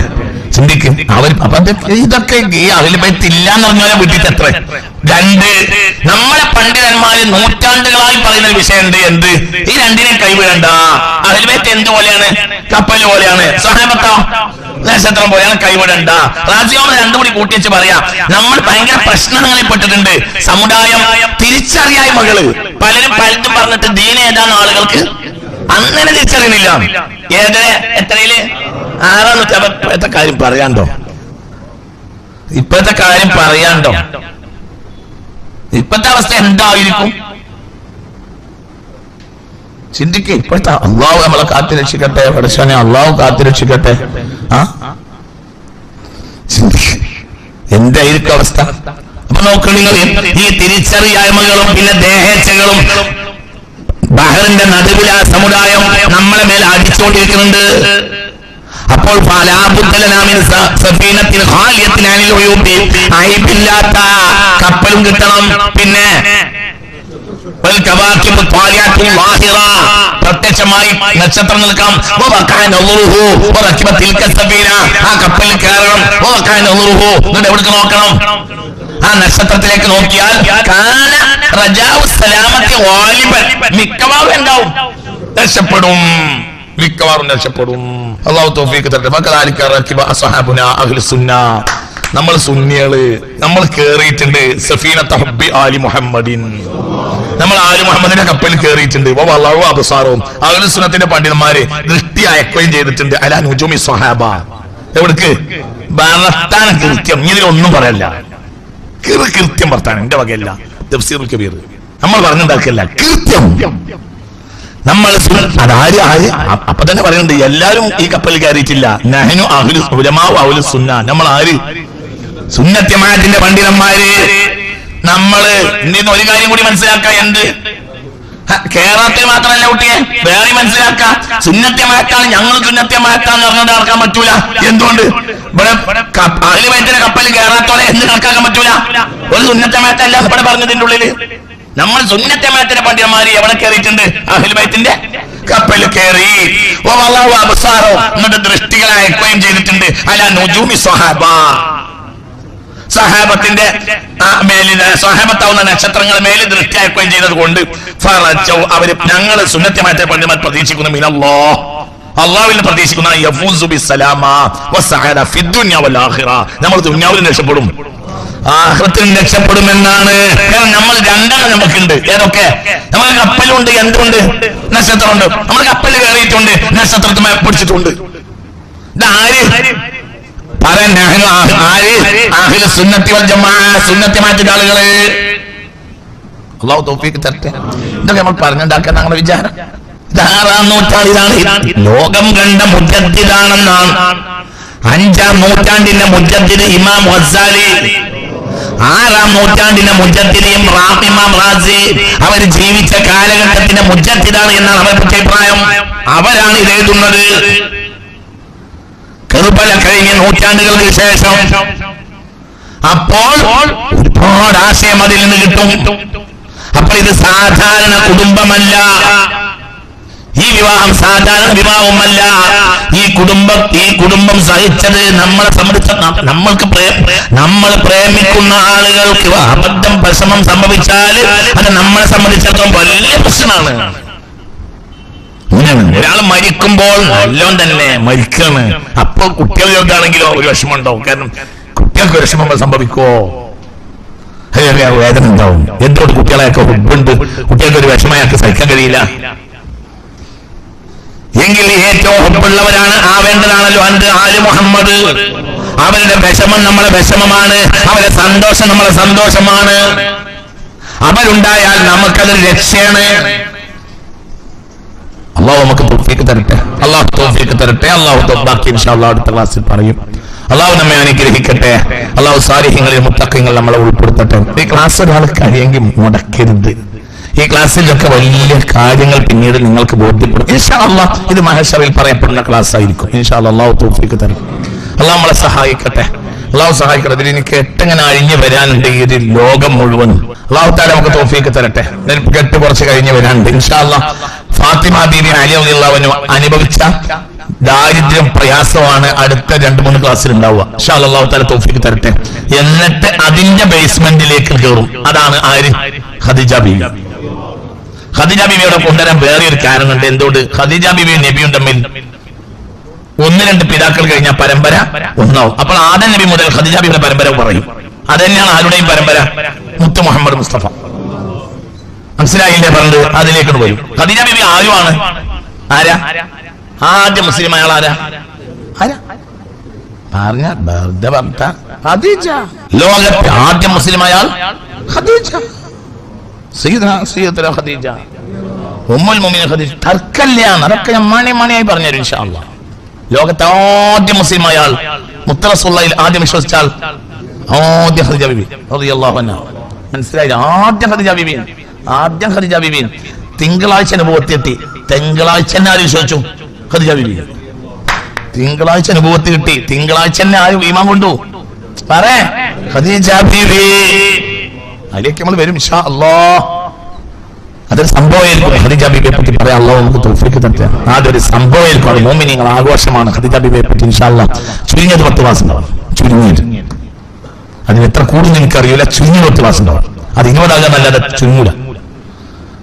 ചിന്തിക്കും. അതൊക്കെ ഇതൊക്കെ ഈ പറ്റില്ല എന്ന് പറഞ്ഞാൽ വീട്ടിൽ എത്ര രണ്ട് നമ്മളെ പണ്ഡിതന്മാര് നൂറ്റാണ്ടുകളായി പറയുന്ന ഒരു വിഷയമുണ്ട് എന്ത്? ഈ രണ്ടിനെ കൈവിടണ്ട. പറ്റി എന്ത് പോലെയാണ്? കപ്പൽ പോലെയാണ്. സഹാബത്തോ നക്ഷത്രം പോലെയാണ് കൈവിടണ്ട. റാജിയോമ രണ്ടും കൂടി കൂട്ടി വെച്ച് പറയാം നമ്മൾ ഭയങ്കര പ്രശ്നങ്ങളിൽ പെട്ടിട്ടുണ്ട് സമുദായം തിരിച്ചറിയായ്മകൾ പലരും പലതും പറഞ്ഞിട്ട് ദീന ഏതാന്ന് ആളുകൾക്ക് അങ്ങനെ തിരിച്ചറിയണില്ല ഏത് എത്രയിൽ? ആറാം നൂറ്റാണ്ട്. ഇപ്പോഴത്തെ കാര്യം പറയാണ്ടോ? ഇപ്പോഴത്തെ കാര്യം പറയാണ്ടോ? ഇപ്പോഴത്തെ അവസ്ഥ എന്തായിരിക്കും? ചിന്തിക്ക്. ഇപ്പോഴത്തെ അള്ളാഹു നമ്മളെ കാത്തിരക്ഷിക്കട്ടെ രക്ഷിക്കട്ടെ. പടച്ചോനെ അള്ളാഹു കാത്തു രക്ഷിക്കട്ടെ. ആ? എന്തായിരിക്കും അവസ്ഥ? അപ്പൊ നോക്കൂ നിങ്ങൾ ഈ തിരിച്ചറിയായ്മകളും പിന്നെ ദേഹേച്ഛകളും ബഹറിന്റെ നടുവിൽ ആ സമുദായം നമ്മളെ മേൽ അടിച്ചുകൊണ്ടിരിക്കുന്നുണ്ട് അപ്പോൾ കപ്പലും കിട്ടണം. പിന്നെ പ്രത്യക്ഷമായി നക്ഷത്രം നിൽക്കാം. ആ കപ്പലിൽ കയറണം. എന്നിട്ട് നോക്കണം? ആ നക്ഷത്രത്തിലേക്ക് നോക്കിയാൽ കാന റജാഉ സലാമത്തി വാലിബൻ മിക്കവാറും എന്താവും? രക്ഷപ്പെടും. മിക്കവാറും രക്ഷപ്പെടും. അള്ളാഹു തൗഫീഖ് തരട്ടെ. നമ്മൾ സുന്നികൾ. നമ്മൾ കേറിയിട്ടുണ്ട് സഫീന ഹബ്ബി ആലി മുഹമ്മദിൻ. നമ്മൾ ആലി മുഹമ്മദിന്റെ കപ്പലിൽ കയറിയിട്ടുണ്ട് വളവ അബസാറും. അഹ്ലു സുന്നത്തിന്റെ പണ്ഡിതന്മാര് ദൃഷ്ടി അയക്കുകയും ചെയ്തിട്ടുണ്ട്. അല നുജുമി സ്വഹാബ. എവിടേക്ക്? ഭർത്താന കൃത്യം ഇതിലൊന്നും പറയല്ല. കൃത്യം വർത്താനം എന്റെ വകയല്ല. തഫ്സീറുൽ കബീർ. നമ്മൾ പറഞ്ഞുണ്ടാക്കിയല്ല കൃത്യം നമ്മൾ അതാര് ആര് അപ്പൊ തന്നെ പറയുന്നുണ്ട് എല്ലാരും ഈ കപ്പലിൽ കയറിയിട്ടില്ല. നഹനു അഹുലു ഉലമാവ് അഹ്ലു സുന്ന. നമ്മൾ ആര്? സുന്നത്യമായത്തിന്റെ പണ്ഡിതന്മാര്. നമ്മൾ ഇന്ന് ഒരു കാര്യം കൂടി മനസ്സിലാക്കാൻ എന്ത്? കേരളത്തിൽ മാത്രമല്ല കുട്ടിയെ. വേറെ മനസ്സിലാക്കാം. സുന്നത്യമാക്കാൻ ഞങ്ങൾ സുന്നത്യമാക്കാന്ന് പറഞ്ഞുകൊണ്ട് നടക്കാൻ പറ്റൂല. എന്തുകൊണ്ട്? ഇവിടെ അഖില വൈദ്യന്റെ കപ്പൽ കേരളത്തോടെ എന്ത് കണക്കാക്കാൻ പറ്റൂല. ഒരു സുന്നത്യമാറ്റല്ല ഇവിടെ പറഞ്ഞതിന്റെ ഉള്ളിൽ. നമ്മൾ സുന്നത്യമാറ്റിന്റെ പണ്ഡിതന്മാര് എവിടെ കയറിയിട്ടുണ്ട്? അഖിൽ ബൈത്തിന്റെ കപ്പലിൽ കയറി. അബ്സാറോ. എന്നിട്ട് അയക്കുകയും ചെയ്തിട്ടുണ്ട്. അല്ല നുജൂമി സ്വഹാബ. സഹാബത്തിന്റെ മേലിന് സഹാബത്താവുന്ന നക്ഷത്രങ്ങൾ മേലിൽ ദൃഷ്ടി അയക്കുകയും ചെയ്തത് കൊണ്ട് അവർ ഞങ്ങൾ സുന്നത്യമാറ്റ പണ്ഡിതന്മാർ പ്രതീക്ഷിക്കുന്നു മിനല്ലോ അള്ളാഹുവിനെ പ്രതീക്ഷിക്കുന്ന നമ്മൾ ദുന്യാവിലും രക്ഷപ്പെടും ആഹ്റത്തിലും രക്ഷപ്പെടുമെന്നാണ് നമ്മൾ രണ്ടാണ് നമുക്കുണ്ട് ഏതൊക്കെ നമ്മൾ കപ്പലുണ്ട് എന്തുണ്ട് നക്ഷത്രമുണ്ട് നമ്മൾ കപ്പൽ കയറിയിട്ടുണ്ട് നക്ഷത്രത്തെ പിടിച്ചിട്ടുണ്ട് ആര് ആര് ആഹില സുന്നത്തി സുന്നത്തി മാറ്റിയ ആളുകൾ അള്ളാഹു തൗഫീഖ് തരട്ടെ ഇതൊക്കെ നമ്മൾ പറഞ്ഞുണ്ടാക്കാൻ ഞങ്ങളുടെ വിചാരം ആറാം നൂറ്റാണ്ടിലാണ് ലോകം കണ്ട മുജദ്ദിദാണെന്നാണ് അഞ്ചാം നൂറ്റാണ്ടിന്റെ മുജദ്ദിദ് ഇമാം ഹസാലി ആറാം നൂറ്റാണ്ടിന്റെ മുജദ്ദിദ് ഇമാം റാസി അവർ ജീവിച്ച കാലഘട്ടത്തിന്റെ മുജദ്ദിദാണ് എന്നാണ് അവരുടെ അഭിപ്രായം അവരാണ് ഇത് എഴുതുന്നത് കെറുപ്പല കഴിഞ്ഞ നൂറ്റാണ്ടുകൾക്ക് ശേഷം അപ്പോൾ ഒരുപാട് ആശയം അതിൽ നിന്ന് കിട്ടും അപ്പൊ ഇത് സാധാരണ കുടുംബമല്ല. ഈ വിവാഹം സാധാരണ വിവാഹമല്ല ഈ കുടുംബം ഈ കുടുംബം സഹിച്ചത് നമ്മളെ സംബന്ധിച്ച നമ്മൾക്ക് നമ്മൾ പ്രേമിക്കുന്ന ആളുകൾക്ക് അബദ്ധം പ്രശ്നം സംഭവിച്ചാൽ അത് നമ്മളെ സംബന്ധിച്ചിടത്തോളം വലിയ പ്രശ്നമാണ്. ഒരാൾ മരിക്കുമ്പോൾ നല്ലോണം തന്നെ മരിക്കാണ്. അപ്പൊ കുട്ടികളിലോട്ടാണെങ്കിലോ ഒരു വിഷമം ഉണ്ടാവും കാരണം കുട്ടികൾക്ക് വിഷമം സംഭവിക്കുമോ വേദന ഉണ്ടാവും എന്തുകൊണ്ട് കുട്ടികളെയൊക്കെ ഹുബുണ്ട് കുട്ടികൾക്ക് ഒരു വിഷമയൊക്കെ സഹിക്കാൻ കഴിയില്ല എങ്കിൽ ഏറ്റവും ഹുബുള്ളവരാണ് ആവേണ്ടതാണല്ലോ അണ്ട് ആൽ മുഹമ്മദ് അവരുടെ വിഷമം നമ്മളെ വിഷമമാണ് അവരുടെ സന്തോഷം നമ്മളെ സന്തോഷമാണ് അവരുണ്ടായാൽ നമുക്കതൊരു രക്ഷയാണ് അള്ളാഹു നമുക്ക് തരട്ടെ അള്ളാഹു തരട്ടെ അള്ളാഹു ബാക്കി അടുത്ത ക്ലാസ്സിൽ പറയും അള്ളാഹു നമ്മെ അനുഗ്രഹിക്കട്ടെ. അള്ളാഹു സാരിഹ്യങ്ങളിൽ മുത്തക്കങ്ങൾ നമ്മളെ ഉൾപ്പെടുത്തട്ടെ. ഈ ക്ലാസ് ഒരാൾ കഴിയെങ്കിൽ മുടക്കരുത്. ഈ ക്ലാസ്സിലൊക്കെ വലിയ കാര്യങ്ങൾ പിന്നീട് നിങ്ങൾക്ക് ബോധ്യപ്പെടും. ഇൻഷാ ഇത് മഹേശ്വറിൽ പറയപ്പെടുന്ന ക്ലാസ് ആയിരിക്കും. ഇൻഷാ അള്ളാഹ് തോഫിക്ക് തരും. അള്ളാഹു നമ്മളെ സഹായിക്കട്ടെ. അള്ളാഹു സഹായിക്കട്ടെ. ഇതിൽ എനിക്ക് എട്ടിങ്ങനെ അഴിഞ്ഞു വരാനുണ്ട് ഈ ഒരു ലോകം മുഴുവൻ അള്ളാഹു താല നമുക്ക് തോഫിക്ക് തരട്ടെ. കെട്ട് കുറച്ച് കഴിഞ്ഞ് വരാനുണ്ട്. ഇൻഷാ അള്ളാഹ് ഫാത്തിമ ദീദി അലി അള്ളാഹുവിന് അനുഭവിച്ച ദാരിദ്ര്യം പ്രയാസമാണ് അടുത്ത രണ്ട് മൂന്ന് ക്ലാസ്സിൽ ഉണ്ടാവുക. അല്ലാഹ് അള്ളാഹു തല തോഫിക്ക് തരട്ടെ. എന്നിട്ട് അതിന്റെ ബേസ്മെന്റിലേക്ക് കയറും അതാണ് ആര്? ഖദീജ ബീവി. ഖദീജ ബീവിയുടെ കൊണ്ടുവരാൻ വേറെ ഒരു കാരണമുണ്ട്. എന്തുകൊണ്ട്? ഖദീജ ബീവിയും നബിയും തമ്മിൽ ഒന്ന് രണ്ട് പിതാക്കൾ കഴിഞ്ഞ പരമ്പര ഒന്നാവും. അപ്പോൾ ആദൻ നബി മുതൽ ഖദീജ ബീവിയുടെ പരമ്പര പറയും അത് തന്നെയാണ് ആരുടെയും പരമ്പര? മുത്തു മുഹമ്മദ് മുസ്തഫ. മനസ്സിലായില്ലേ പറഞ്ഞത്? അതിലേക്ക് വരും ഖദീജ ബീവി ആരുമാണ് ആരാ? ആദ്യ മുസ്ലിം അയാൾ ആരാ? ആരാ പറഞ്ഞ വെറുതെ പറഞ്ഞ. ഖദീജ. ലോകത്തെ ആദ്യ മുസ്ലിം അയാൾ? ഖദീജ. ഖദീജ. ഉമ്മുൽ മുഅ്മിനീൻ ഖദീജ. തർക്കല്ല അതൊക്കെ ഞാൻ മണി മണിയായി പറഞ്ഞുതരും ഇൻഷാ അല്ലാഹ് ലോകത്തെ ആദ്യ മുസ്ലിം അയാൾ. മുത്തറസുള്ളയിൽ ആദ്യം വിശ്വസിച്ചാൽ ആദ്യ ഖദീജ ബിബി റളിയല്ലാഹു അൻഹ. മനസ്സിലായില്ല ആദ്യം ഖദീജ ബിബി ആദ്യം ഖദീജ ബിബി തിങ്കളാഴ്ച അനുഭവത്തെത്തി തിങ്കളാഴ്ച തന്നെ ആര് വിശ്വസിച്ചു? ഖദീജ ബിബി തിങ്കളാഴ്ച അനുഭവത്തിൽ കിട്ടി. തിങ്കളാഴ്ച തന്നെ ആരും ഈമാൻ കൊണ്ടു. പറ. ഖദീജ ബിബി അതിലേക്ക് നമ്മൾ വരും ഇൻഷാ അല്ലാഹ്. അതൊരു സംഭവമായിരിക്കും ഖദീജ ബിബിയെ പറ്റി പറയാം അള്ളാഹു നമുക്ക് തോഫിക്ക് തന്നെ അതൊരു സംഭവമായിരിക്കും. അത് മോമിനിങ്ങൾ ആഘോഷമാണ് ഖദീജ ബിബിയെ പറ്റി ഇൻഷാല്ല ചുരുങ്ങിയത് പത്ത് മാസം ചുരുങ്ങിയത്. അതിന് എത്ര കൂടുതൽ എനിക്കറിയില്ല. ചുരുങ്ങിയ പത്ത് മാസം ഉണ്ടാവും. അത് അല്ലാതെ ചുരുങ്ങൂല.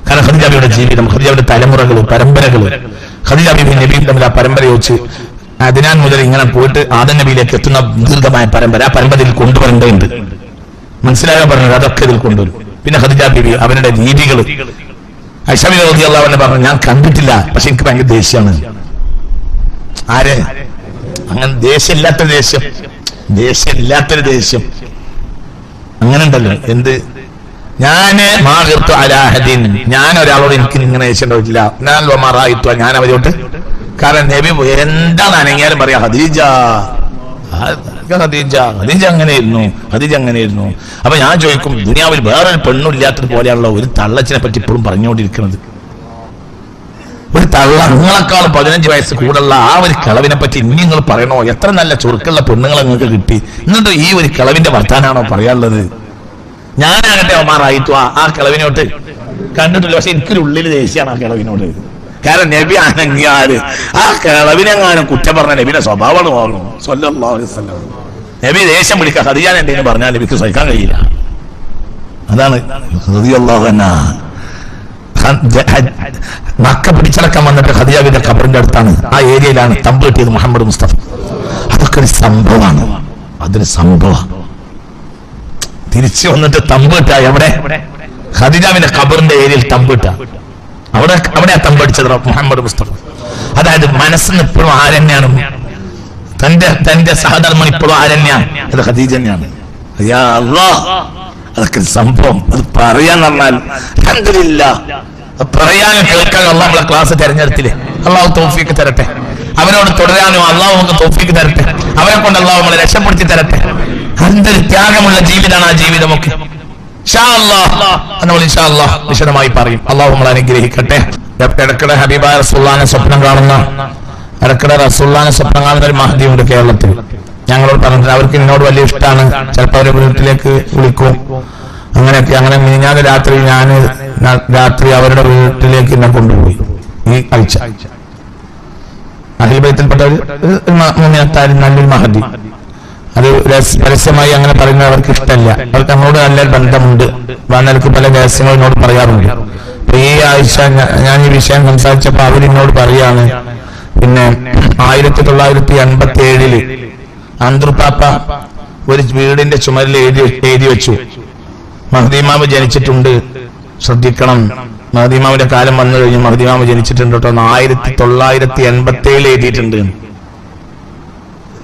കാരണം ഖദീജ ബീബിയുടെ ജീവിതം ഖദീജയുടെ തലമുറകൾ പരമ്പരകൾ ഖദീജ ബീബി നബിയും തമ്മിൽ ആ പരമ്പര വെച്ച് അതിനാൻ മുതൽ ഇങ്ങനെ പോയിട്ട് ആദൻ നബിയിലേക്ക് എത്തുന്ന ദീർഘമായ പരമ്പര ആ പരമ്പരയിൽ കൊണ്ടുവരേണ്ടതുണ്ട്. മനസ്സിലാകാൻ പറഞ്ഞത്? അതൊക്കെ ഇതിൽ കൊണ്ടുവരും. പിന്നെ ഖദീജ ബീബി അവരുടെ രീതികൾ. റബി അള്ളാഹുവിനെ പറഞ്ഞു ഞാൻ കണ്ടിട്ടില്ല പക്ഷെ എനിക്ക് ഭയങ്കര ദേഷ്യമാണ്. ആര്? അങ്ങനെ ദേഷ്യമില്ലാത്ത ദേഷ്യം. ദേഷ്യമില്ലാത്തൊരു ദേഷ്യം. അങ്ങനെ ഉണ്ടല്ലോ എന്ത്? ഞാൻ മാഹിർത്തു അലാഹദീൻ ഞാൻ ഒരാളോട് എനിക്ക് ഇങ്ങനെ ഉണ്ടായിട്ടില്ല ഞാൻ മറായിത്വ ഞാൻ അവരോട്ട് കാരണം നബി എന്താണ് അനങ്ങിയാലും പറയാ ഹദീജ ഹദീജ ഹദീജ അങ്ങനെയായിരുന്നു ഖദീജ അങ്ങനെയായിരുന്നു അപ്പൊ ഞാൻ ചോദിക്കും ദുനിയാവിൽ വേറൊരു പെണ്ണില്ലാത്തത് പോലെയുള്ള ഒരു തള്ളച്ചിനെ പറ്റി ഇപ്പോഴും പറഞ്ഞുകൊണ്ടിരിക്കുന്നത്? ഒരു തള്ള നിങ്ങളെക്കാൾ പതിനഞ്ച് വയസ്സ് കൂടുള്ള ആ ഒരു കളവിനെ പറ്റി ഇനി നിങ്ങൾ പറയണോ? എത്ര നല്ല ചുരുക്കുള്ള പെണ്ണുങ്ങളെ നിങ്ങൾക്ക് കിട്ടി? എന്നിട്ട് ഈ ഒരു കളവിന്റെ വർത്താനാണോ പറയാനുള്ളത്? ഞാനാകട്ടെ ഒമാറായിട്ടു ആ ആ കിളവിനോട്ട്. കണ്ടിട്ടില്ല പക്ഷെ എനിക്കൊരു ഉള്ളിൽ ദേഷ്യമാണ് ആ കിളവിനോട്. കാരണം നബി അനങ്ങിയാൽ ആ കിളവിനെങ്ങാനും കുറ്റം പറഞ്ഞ നബിന്റെ സ്വഭാവമാണ് ഓർമ്മ വസല്ലം. നബി ദേഷ്യം പിടിക്കുക ഹദിയാൻ എന്റെ പറഞ്ഞാൽ നബിക്ക് സഹിക്കാൻ കഴിയില്ല. അതാണ്. മക്ക പിടിച്ചടക്കാൻ വന്നിട്ട് ഹദിയാബിന്റെ ഖബറിന്റെ അടുത്താണ്. ആ ഏരിയയിലാണ് തമ്പ് കിട്ടിയത് മുഹമ്മദ് മുസ്തഫ. അതൊക്കെ ഒരു സംഭവമാണ്. അതൊരു സംഭവമാണ് തിരിച്ചു വന്നിട്ട് തമ്പിട്ട എവിടെ? ഹദിജാവിന്റെ ഖബറിന്റെ ഏരിയയിൽ തമ്പിട്ട അവിടെ അവിടെ തമ്പടിച്ചത് മുഹമ്മദ് മുസ്തഫ. അതായത് മനസ്സിന് ഇപ്പോഴും ആരന്യാണ്? തന്റെ തന്റെ സഹധർമ്മം ഇപ്പോഴും ആരന്യാണ് അത് ഖദീജ തന്നെയാണ്. അതൊക്കെ സംഭവം. അത് പറയാന്ന് പറഞ്ഞാൽ അൽഹംദുലില്ലാ. അത് പറയാനും കേൾക്കാൻ അള്ളാഹ് നമ്മളെ ക്ലാസ് തെരഞ്ഞെടുത്തില്ലേ? അള്ളാഹു തോഫിക്ക് തരട്ടെ. അവനോട് തുടരാനും അള്ളാഹു നമുക്ക് തോഫിക്ക് തരട്ടെ. അവരെ കൊണ്ട് അള്ളാഹു നമ്മളെ രക്ഷപ്പെടുത്തി തരട്ടെ. എന്തൊരു ത്യാഗമുള്ള ജീവിതമാണ് ആ ജീവിതമൊക്കെ. നമ്മൾ വിശദമായി പറയും. അള്ളാഹു നമ്മളെ അനുഗ്രഹിക്കട്ടെ. ഇടക്കിടെ ഹബീബായ റസൂല്ലാനെ സ്വപ്നം കാണുന്ന ഇടക്കിടെ റസൂല്ലാനെ സ്വപ്നം കാണുന്ന ഒരു മഹദിയുണ്ട് കേരളത്തിൽ. ഞങ്ങളോട് പറഞ്ഞിട്ട് അവർക്ക് എന്നോട് വലിയ ഇഷ്ടമാണ് ചിലപ്പോൾ അവരെ വീട്ടിലേക്ക് വിളിക്കും. അങ്ങനെയൊക്കെ അങ്ങനെ മിനിഞ്ഞാന്ന് രാത്രി ഞാൻ രാത്രി അവരുടെ വീട്ടിലേക്ക് എന്നെ കൊണ്ടുപോയി. ഈ ആഴ്ച. അഹിൽബൈത്തിൽപ്പെട്ട ഒരു നല്ലൊരു മഹദി. അത് രഹസ്യമായി അങ്ങനെ പറയുന്നത് അവർക്ക് ഇഷ്ടമല്ല. അവർക്ക് നമ്മളോട് നല്ല ബന്ധമുണ്ട്. വാനൽക്ക് പല രഹസ്യങ്ങളും എന്നോട് പറയാറുണ്ട്. അപ്പൊ ഈ ആഴ്ച ഞാൻ ഈ വിഷയം സംസാരിച്ചപ്പോ അവരെന്നോട് പറയാണ് പിന്നെ ആയിരത്തി തൊള്ളായിരത്തി എൺപത്തി ഏഴിൽ ആന്ധ്രപാപ്പ ഒരു വീടിന്റെ ചുമരിൽ എഴുതി എഴുതി വെച്ചു. മഹദീമാവ് ജനിച്ചിട്ടുണ്ട്. ശ്രദ്ധിക്കണം. മഹദീമാവിന്റെ കാലം വന്നു കഴിഞ്ഞു. മഹദീമാവ് ജനിച്ചിട്ടുണ്ട് കേട്ടോ. ആയിരത്തി തൊള്ളായിരത്തി എൺപത്തി ഏഴിൽ എഴുതിയിട്ടുണ്ട്.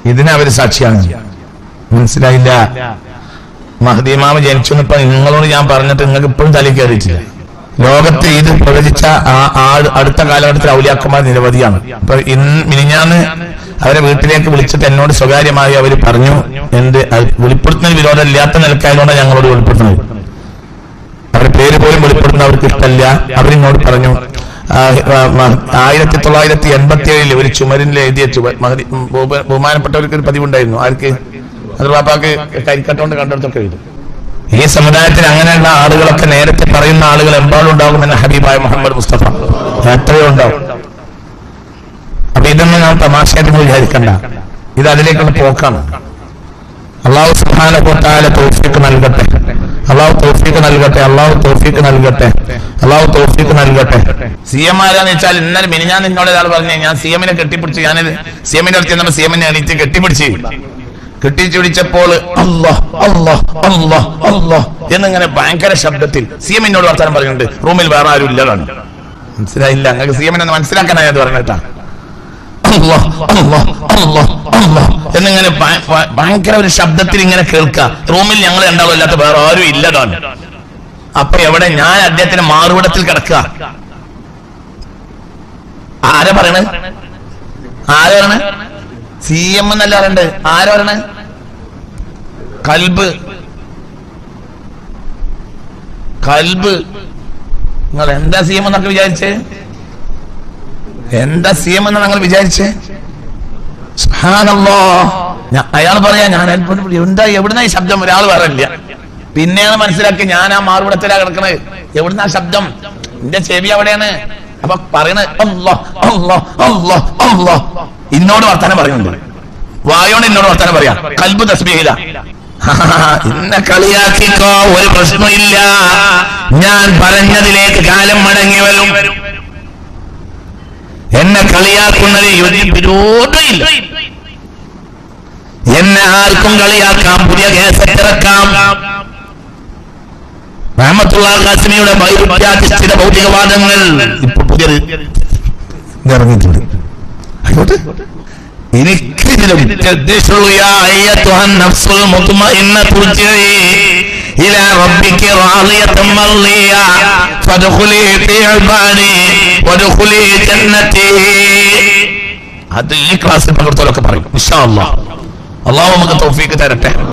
ഇതിനെ അവർ സാക്ഷിയാണ്. മനസ്സിലായില്ല. മഹദീമാവ് ജനിച്ചു ഇപ്പൊ നിങ്ങളോട് ഞാൻ പറഞ്ഞിട്ട് നിങ്ങൾക്ക് ഇപ്പോഴും തലയിൽ കയറിയിട്ടില്ല. ലോകത്ത് ഇത് പ്രവചിച്ച ആ ആട് അടുത്ത കാലഘട്ടത്തിൽ ഔലിയാക്കന്മാർ നിരവധിയാണ്. അപ്പൊ ഇന്ന് മിനിഞ്ഞാന്ന് അവരെ വീട്ടിലേക്ക് വിളിച്ചിട്ട് എന്നോട് സ്വകാര്യമായി അവർ പറഞ്ഞു എന്ത് വെളിപ്പെടുത്തുന്നതിന് വിരോധം ഇല്ലാത്ത നിലക്കായതുകൊണ്ടാണ് ഞങ്ങളോട് വെളിപ്പെടുത്തുന്നത്. അവരുടെ പേര് പോലും വെളിപ്പെടുത്തുന്ന അവർക്ക് ഇഷ്ടമല്ല. അവരിന്നോട് പറഞ്ഞു ആയിരത്തി തൊള്ളായിരത്തി എൺപത്തി ഏഴിൽ ഒരു ചുമരിൽ എഴുതിയ ബഹുമാനപ്പെട്ടവർക്ക് ഒരു പതിവുണ്ടായിരുന്നു. ആർക്ക്? അത് പാപ്പാക്ക് കരിക്കട്ടോണ്ട് കണ്ടെടുത്തൊക്കെ എഴുതും. ഈ സമുദായത്തിൽ അങ്ങനെയുള്ള ആളുകളൊക്കെ നേരത്തെ പറയുന്ന ആളുകൾ എമ്പാടും ഉണ്ടാകുമെന്ന് ഹബീബായ മുഹമ്മദ് മുസ്തഫ. എത്രയോ ഉണ്ടാവും. അപ്പൊ ഇതൊന്നും നാം തമാശയായിട്ട് വിചാരിക്കണ്ട. ഇത് അതിലേക്കുള്ള പോക്കാണ്. അള്ളാഹു സുഹാനത്താല തോഫിക്ക് നൽകട്ടെ. അള്ളാഹു തോഫിക്ക് നൽകട്ടെ. അള്ളാഹു തോഫിക്ക് നൽകട്ടെ. അള്ളാഹു തോഫിക്ക് നൽകട്ടെ. സി എം ആരാന്ന് വെച്ചാൽ ഇന്നലെ മിനി ഞാൻ നിന്നോട് ഒരാൾ പറഞ്ഞു ഞാൻ സി എമ്മിനെ കെട്ടിപ്പിടിച്ചു ഞാനിത് സി എമ്മിന്റെ അടുത്ത് സി എമ്മിനെ എണീറ്റ് കെട്ടിപ്പിടിച്ച്. കെട്ടിച്ചു പിടിച്ചപ്പോൾ അല്ലാ അല്ലാ അല്ലാ അല്ലാ എന്നിങ്ങനെ ഭയങ്കര ശബ്ദത്തിൽ സി എമ്മിനോട് വർത്താനം പറയുന്നുണ്ട്. റൂമിൽ വേറെ ആരും ഇല്ലതാണ്. മനസ്സിലായില്ല. നിങ്ങൾക്ക് സി എമ്മിനെ മനസ്സിലാക്കാനായി അത് പറഞ്ഞിട്ടാ അല്ലാ, അല്ലാ, അല്ലാ, അല്ലാ എന്നിങ്ങനെ ഭയ- ഭയ- ഭയങ്കര ഒരു ശബ്ദത്തിൽ ഇങ്ങനെ കേൾക്കുക റൂമിൽ ഞങ്ങൾ രണ്ടാളും വേറെ ആരും ഇല്ലതാണ്. അപ്പൊ എവിടെ ഞാൻ അദ്ദേഹത്തിന് മാറുവിടത്തിൽ കിടക്കുക ആരാ പറയണേ? ആരാ പറയണ? സി എം എന്നല്ല പറയണ്ട്? ആരാ പറയണ? കൽബ്. കൽബ്. നിങ്ങൾ എന്താ സി എം എന്നൊക്കെ വിചാരിച്ചേ? എന്താ സി എം എന്നാണ് നിങ്ങൾ വിചാരിച്ചേ? അയാൾ പറയാ ഞാൻ. എന്താ എവിടുന്ന ഈ ശബ്ദം? ഒരാൾ പറയില്ല പിന്നെയാണ് മനസ്സിലാക്കി ഞാൻ ആ മാറുപടത്തിലാ കിടക്കണത്. എവിടുന്ന ആ ശബ്ദം? എന്റെ ചെവി അവിടെയാണ്. അപ്പൊ പറയണത് അല്ലോ അല്ലോ അല്ലോ അല്ലാ. ഇന്നോട് വർത്താനം പറയുന്നുണ്ട് വായോ എന്നോട് വർത്താനം പറയാ. കൽബ് തസ്ബീഹില. എന്നെ കളിയാക്കിക്കോ ഒരു പ്രശ്നമില്ല ഞാൻ പറഞ്ഞതിലേക്ക് കാലം മടങ്ങി വരും. എന്നെ കളിയാക്കുന്നതിൽ ഒരു വിരോധമില്ല എന്നെ ആർക്കും കളിയാക്കാം പുതിയ കേസറ്റിറക്കാം റഹമത്തുള്ള കാശ്മിയുടെ വൈരുദ്ധ്യാധിഷ്ഠിത ഭൗതികവാദങ്ങൾ ഇപ്പൊ പുതിയ ഇറങ്ങിയിട്ടുണ്ട്. ആയിക്കോട്ടെ എനിക്ക് ഇതിലും ഉദ്ദേശമുള്ളൂ യാ അയ്യത്തുഹൻ നഫ്സുൽ മുത്മഇന്നത്തു തുർജിഇ ഇലാ റബ്ബികി റാളിയതൻ മർളിയ. ഫദ്ഖുലി ഫീ ഇബാദി ജന്നതി അത് ഈ ക്ലാസ്സിൽ പങ്കെടുത്തവരൊക്കെ പറയും. അള്ളാഹ് അള്ളാഹു നമുക്ക് തൗഫീക്ക് തരട്ടെ.